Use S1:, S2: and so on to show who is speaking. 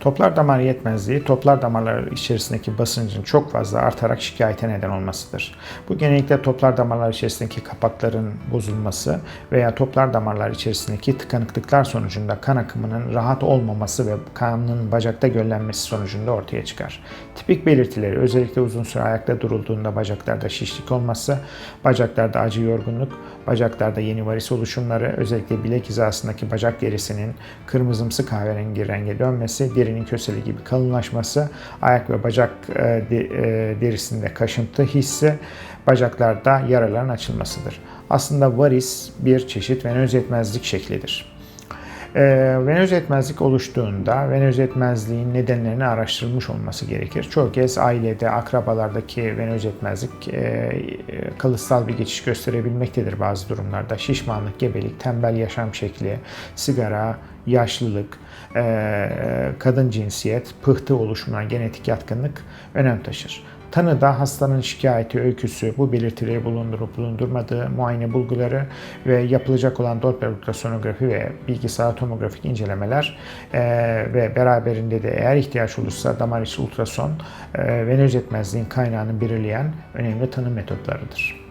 S1: Toplar damar yetmezliği, toplar damarları içerisindeki basıncın çok fazla artarak şikayete neden olmasıdır. Bu genellikle toplar damarlar içerisindeki kapakların bozulması veya toplar damarlar içerisindeki tıkanıklıklar sonucunda kan akımının rahat olmaması ve kanın bacakta göllenmesi sonucunda ortaya çıkar. Tipik belirtileri özellikle uzun süre ayakta durulduğunda bacaklarda şişlik olması, bacaklarda acı yorgunluk, bacaklarda yeni varis oluşumları, özellikle bilek hizasındaki bacak derisinin kırmızımsı kahverengi renge dönmesi, derinin köseli gibi kalınlaşması, ayak ve bacak e, e, derisinde kaşıntı hissi, bacaklarda yaraların açılmasıdır. Aslında varis bir çeşit venöz yetmezlik şeklidir. E, venöz yetmezlik oluştuğunda venöz yetmezliğin nedenlerini araştırılmış olması gerekir. Çoğu kez ailede, akrabalardaki venöz yetmezlik e, kalıtsal bir geçiş gösterebilmektedir bazı durumlarda. Şişmanlık, gebelik, tembel yaşam şekli, sigara, yaşlılık, e, kadın cinsiyet, pıhtı oluşumuna genetik yatkınlık önem taşır. Tanıda hastanın şikayeti, öyküsü, bu belirtileri bulundurup bulundurmadığı, muayene bulguları ve yapılacak olan Doppler ultrasonografi ve bilgisayar tomografik incelemeler eee, ve beraberinde de eğer ihtiyaç olursa damar içi ultrason eee venöz yetmezliğin kaynağını belirleyen önemli tanı metotlarıdır.